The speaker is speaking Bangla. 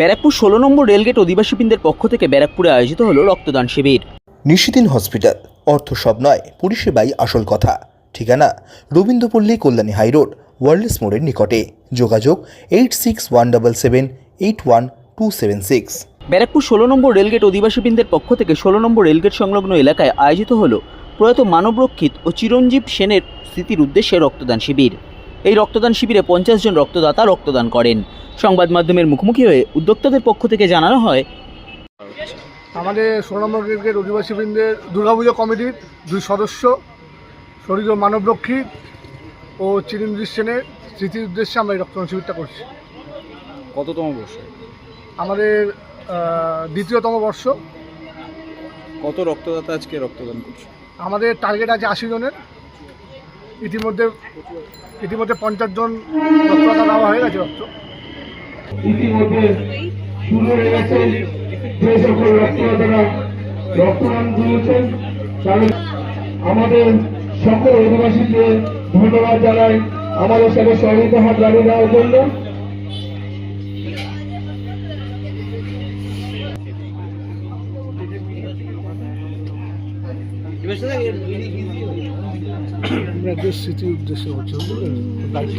ব্যারাকপুর ষোলো নম্বর রেলগেট অধিবাসীবৃন্দের পক্ষ থেকে ব্যারাকপুরে আয়োজিত হলো রক্তদান শিবির। নিশিদিন হসপিটাল অর্থ সব নয় পরিষেবাই আসল কথা। ঠিকানা রবীন্দ্রপল্লী কল্যাণী হাইরোড ওয়ার্ল্ডস মোড়ের নিকটে। যোগাযোগ eight six one double seven eight one two seven six. Barrackpore ষোলো নম্বর রেলগেট অধিবাসীবৃন্দের পক্ষ থেকে ষোলো নম্বর রেলগেট সংলগ্ন এলাকায় আয়োজিত হল প্রয়াত মানবরক্ষিত ও চিরঞ্জীব সেনের স্মৃতির উদ্দেশ্যে রক্তদান শিবির। এই রক্তদান শিবিরে পঞ্চাশ জন রক্তদাতা রক্তদান করেন। সংবাদ মাধ্যমের মুখোমুখি হয়ে উদ্যোক্তাদের পক্ষ থেকে জানানো হয় আমাদের সোনাম্বর গেটের অধিবাসীবৃন্দের দুর্গাপুজো কমিটির দুই সদস্য শরীর ও মানবরক্ষী ও চিরঞ্জিত সেনের স্মৃতির উদ্দেশ্যে আমরা এই রক্তদান শিবিরটা করছি। কততম বর্ষ? আমাদের দ্বিতীয়তম বর্ষ। কত রক্তদাতা আজকে রক্তদান করছে? আমাদের টার্গেট আছে আশি জনের। ইতিমধ্যে ইতিমধ্যে পঞ্চাশ জন রক্তদাতা দেওয়া হয়ে গেছে রক্ত। ইতিমধ্যে শুরু হয়ে গেছে। যে সকল রক্তদাতারা রক্তদান দিয়েছেন তাদের আমাদের সকল অধিবাসীকে ধন্যবাদ জানাই। আমাদের সাথে সহযোগিতা হাত লাগিয়ে দেওয়ার জন্য। রাজ্যের স্মৃতির উদ্দেশ্যে হচ্ছে দায়িত্ব